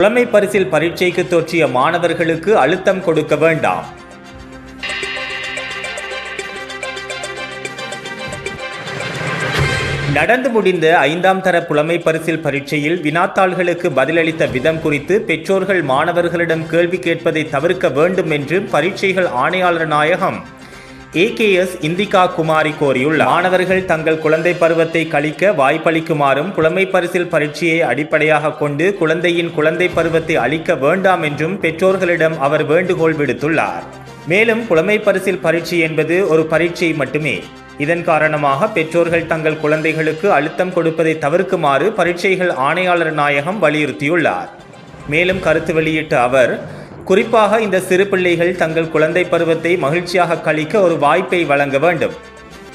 புலமை பரிசில் பரீட்சைக்கு தோற்றிய மாணவர்களுக்கு அழுத்தம் கொடுக்க வேண்டாம். நடந்து முடிந்த ஐந்தாம் தர புலமை பரிசில் பரீட்சையில் வினாத்தாள்களுக்கு பதிலளித்த விதம் குறித்து பெற்றோர்கள் மாணவர்களிடம் கேள்வி கேட்பதை தவிர்க்க வேண்டும் என்று பரீட்சைகள் ஆணையாளர் நாயகம் ஏகேஎஸ் இந்திகா குமாரி கோரியுள்ளார். மாணவர்கள் தங்கள் குழந்தை பருவத்தை கழிக்க வாய்ப்பளிக்குமாறும் புலமை பரிசில் பரீட்சையை அடிப்படையாக கொண்டு குழந்தையின் குழந்தை பருவத்தை அளிக்க வேண்டாம் என்றும் பெற்றோர்களிடம் அவர் வேண்டுகோள் விடுத்துள்ளார். மேலும் புலமை பரிசில் பரீட்சை என்பது ஒரு பரீட்சை மட்டுமே. இதன் காரணமாக பெற்றோர்கள் தங்கள் குழந்தைகளுக்கு அழுத்தம் கொடுப்பதை தவிர்க்குமாறு பரீட்சைகள் ஆணையாளர் நாயகம் வலியுறுத்தியுள்ளார். மேலும் கருத்து வெளியிட்ட அவர் குறிப்பாக இந்த சிறு பிள்ளைகள் தங்கள் குழந்தை பருவத்தை மகிழ்ச்சியாக கழிக்க ஒரு வாய்ப்பை வழங்க வேண்டும்.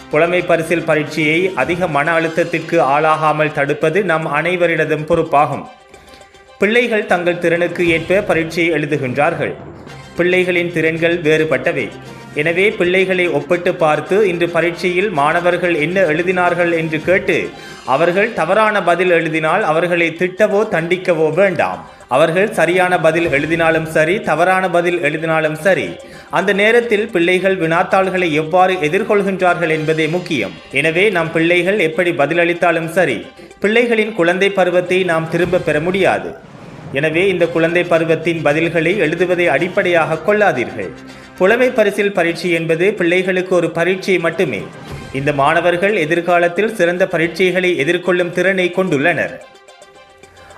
புலமை பரிசில் பரீட்சையை அதிக மன அழுத்தத்திற்கு ஆளாகாமல் தடுப்பது நம் அனைவரிடதும் பொறுப்பாகும். பிள்ளைகள் தங்கள் திறனுக்கு ஏற்ப பரீட்சையை எழுதுகின்றார்கள். பிள்ளைகளின் திறன்கள் வேறுபட்டவை. எனவே பிள்ளைகளை ஒப்பிட்டு பார்த்து இன்று பரீட்சையில் மாணவர்கள் என்ன எழுதினார்கள் என்று கேட்டு அவர்கள் தவறான பதில் எழுதினால் அவர்களை திட்டவோ தண்டிக்கவோ வேண்டாம். அவர்கள் சரியான பதில் எழுதினாலும் சரி தவறான பதில் எழுதினாலும் சரி அந்த நேரத்தில் பிள்ளைகள் வினாத்தாள்களை எவ்வாறு எதிர்கொள்கின்றார்கள் என்பதே முக்கியம். எனவே நம் பிள்ளைகள் எப்படி பதிலளித்தாலும் சரி பிள்ளைகளின் குழந்தை பருவத்தை நாம் திரும்ப பெற முடியாது. எனவே இந்த குழந்தை பருவத்தின் பதில்களை எழுதுவதை அடிப்படையாக கொள்ளாதீர்கள். புலமை பரிசில் பரீட்சை என்பது பிள்ளைகளுக்கு ஒரு பரீட்சை மட்டுமே. இந்த மாணவர்கள் எதிர்காலத்தில் சிறந்த பரீட்சைகளை எதிர்கொள்ளும் திறனை கொண்டுள்ளனர்.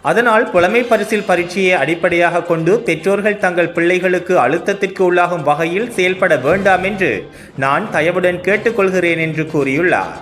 அதனால் புலமை பரிசில் பரீட்சையை அடிப்படையாக கொண்டு பெற்றோர்கள் தங்கள் பிள்ளைகளுக்கு அழுத்தத்திற்கு உள்ளாகும் வகையில் செயல்பட வேண்டாம் என்று நான் தயவுடன் கேட்டுக்கொள்கிறேன் என்று கூறியுள்ளார்.